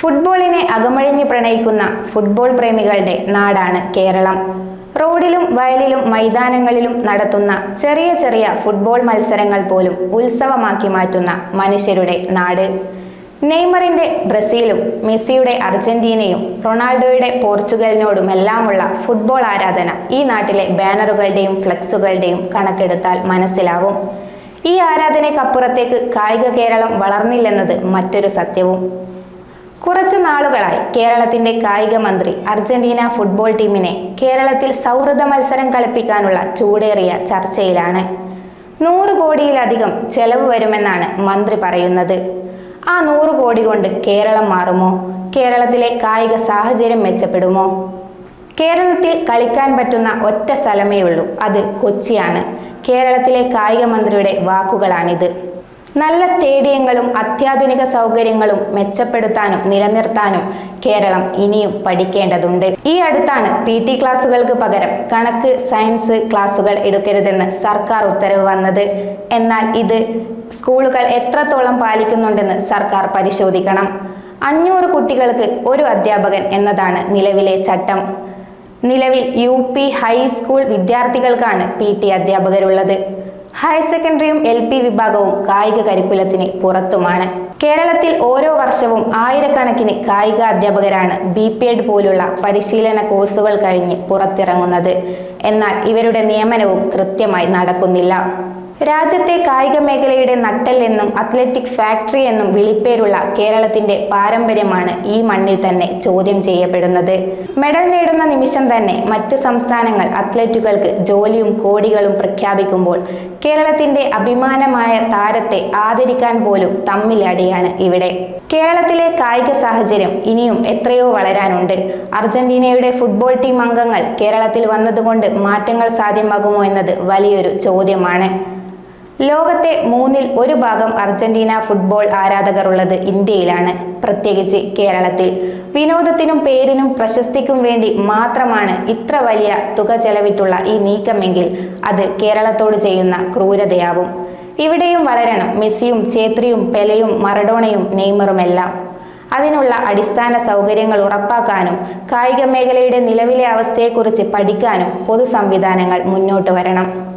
ഫുട്ബോളിനെ അകമഴിഞ്ഞ് പ്രണയിക്കുന്ന ഫുട്ബോൾ പ്രേമികളുടെ നാടാണ് കേരളം. റോഡിലും വയലിലും മൈതാനങ്ങളിലും നടത്തുന്ന ചെറിയ ചെറിയ ഫുട്ബോൾ മത്സരങ്ങൾ പോലും ഉത്സവമാക്കി മാറ്റുന്ന മനുഷ്യരുടെ നാട്. നെയ്മറിന്റെ ബ്രസീലും മെസ്സിയുടെ അർജന്റീനയും റൊണാൾഡോയുടെ പോർച്ചുഗലിനോടുമെല്ലാമുള്ള ഫുട്ബോൾ ആരാധന ഈ നാട്ടിലെ ബാനറുകളുടെയും ഫ്ലെക്സുകളുടെയും കണക്കെടുത്താൽ മനസ്സിലാവും. ഈ ആരാധനയ്ക്കപ്പുറത്തേക്ക് കായിക കേരളം വളർന്നില്ലെന്നത് മറ്റൊരു സത്യവും. കുറച്ചു നാളുകളായി കേരളത്തിന്റെ കായിക മന്ത്രി അർജന്റീന ഫുട്ബോൾ ടീമിനെ കേരളത്തിൽ സൗഹൃദ മത്സരം കളിപ്പിക്കാനുള്ള ചൂടേറിയ ചർച്ചയിലാണ്. നൂറ് കോടിയിലധികം ചെലവ് വരുമെന്നാണ് മന്ത്രി പറയുന്നത്. ആ നൂറ് കോടി കൊണ്ട് കേരളം മാറുമോ? കേരളത്തിലെ കായിക സാഹചര്യം മെച്ചപ്പെടുമോ? കേരളത്തിൽ കളിക്കാൻ പറ്റുന്ന ഒറ്റ സ്ഥലമേ ഉള്ളൂ. അത് കൊച്ചിയാണ്. കേരളത്തിലെ കായിക മന്ത്രിയുടെ വാക്കുകളാണിത്. നല്ല സ്റ്റേഡിയങ്ങളും അത്യാധുനിക സൗകര്യങ്ങളും മെച്ചപ്പെടുത്താനും നിലനിർത്താനും കേരളം ഇനിയും പഠിക്കേണ്ടതുണ്ട്. ഈ അടുത്താണ് പി ടി ക്ലാസുകൾക്ക് പകരം കണക്ക് സയൻസ് ക്ലാസുകൾ എടുക്കരുതെന്ന് സർക്കാർ ഉത്തരവ് വന്നത്. എന്നാൽ ഇത് സ്കൂളുകൾ എത്രത്തോളം പാലിക്കുന്നുണ്ടെന്ന് സർക്കാർ പരിശോധിക്കണം. അഞ്ഞൂറ് കുട്ടികൾക്ക് ഒരു അധ്യാപകൻ എന്നതാണ് നിലവിലെ ചട്ടം. നിലവിൽ യു പി ഹൈസ്കൂൾ വിദ്യാർത്ഥികൾക്കാണ് പി ടി അധ്യാപകരുള്ളത്. ഹയർ സെക്കൻഡറിയും എൽ പി വിഭാഗവും കായിക കരിക്കുലത്തിന് പുറത്തുമാണ്. കേരളത്തിൽ ഓരോ വർഷവും ആയിരക്കണക്കിന് കായിക അധ്യാപകരാണ് ബി പി എഡ് പോലുള്ള പരിശീലന കോഴ്സുകൾ കഴിഞ്ഞ് പുറത്തിറങ്ങുന്നത്. എന്നാൽ ഇവരുടെ നിയമനവും കൃത്യമായി നടക്കുന്നില്ല. രാജ്യത്തെ കായിക മേഖലയുടെ നട്ടൽ എന്നും അത്ലറ്റിക് ഫാക്ടറി എന്നും വിളിപ്പേരുള്ള കേരളത്തിന്റെ പാരമ്പര്യമാണ് ഈ മണ്ണിൽ തന്നെ ചോദ്യം ചെയ്യപ്പെടുന്നത്. മെഡൽ നേടുന്ന നിമിഷം തന്നെ മറ്റു സംസ്ഥാനങ്ങൾ അത്ലറ്റുകൾക്ക് ജോലിയും കോടികളും പ്രഖ്യാപിക്കുമ്പോൾ കേരളത്തിന്റെ അഭിമാനമായ താരത്തെ ആദരിക്കാൻ പോലും തമ്മിലടിയാണ് ഇവിടെ. കേരളത്തിലെ കായിക സാഹചര്യം ഇനിയും എത്രയോ വളരാനുണ്ട്. അർജന്റീനയുടെ ഫുട്ബോൾ ടീം അംഗങ്ങൾ കേരളത്തിൽ വന്നതുകൊണ്ട് മാറ്റങ്ങൾ സാധ്യമാകുമോ എന്നത് വലിയൊരു ചോദ്യമാണ്. ലോകത്തെ മൂന്നിൽ ഒരു ഭാഗം അർജന്റീന ഫുട്ബോൾ ആരാധകർ ഉള്ളത് ഇന്ത്യയിലാണ് പ്രത്യേകിച്ച് കേരളത്തിൽ. വിനോദത്തിനും പേരിനും പ്രശസ്തിക്കും വേണ്ടി മാത്രമാണ് ഇത്ര വലിയ തുക ചെലവിട്ടുള്ള ഈ നീക്കമെങ്കിൽ അത് കേരളത്തോട് ചെയ്യുന്ന ക്രൂരതയാവും. ഇവിടെയും വളരണം മെസ്സിയും ചേത്രിയും പെലയും മറഡോണയും നെയ്മറുമെല്ലാം. അതിനുള്ള അടിസ്ഥാന സൗകര്യങ്ങൾ ഉറപ്പാക്കാനും കായിക മേഖലയുടെ നിലവിലെ അവസ്ഥയെക്കുറിച്ച് പഠിക്കാനും പൊതു സംവിധാനങ്ങൾ മുന്നോട്ട് വരണം.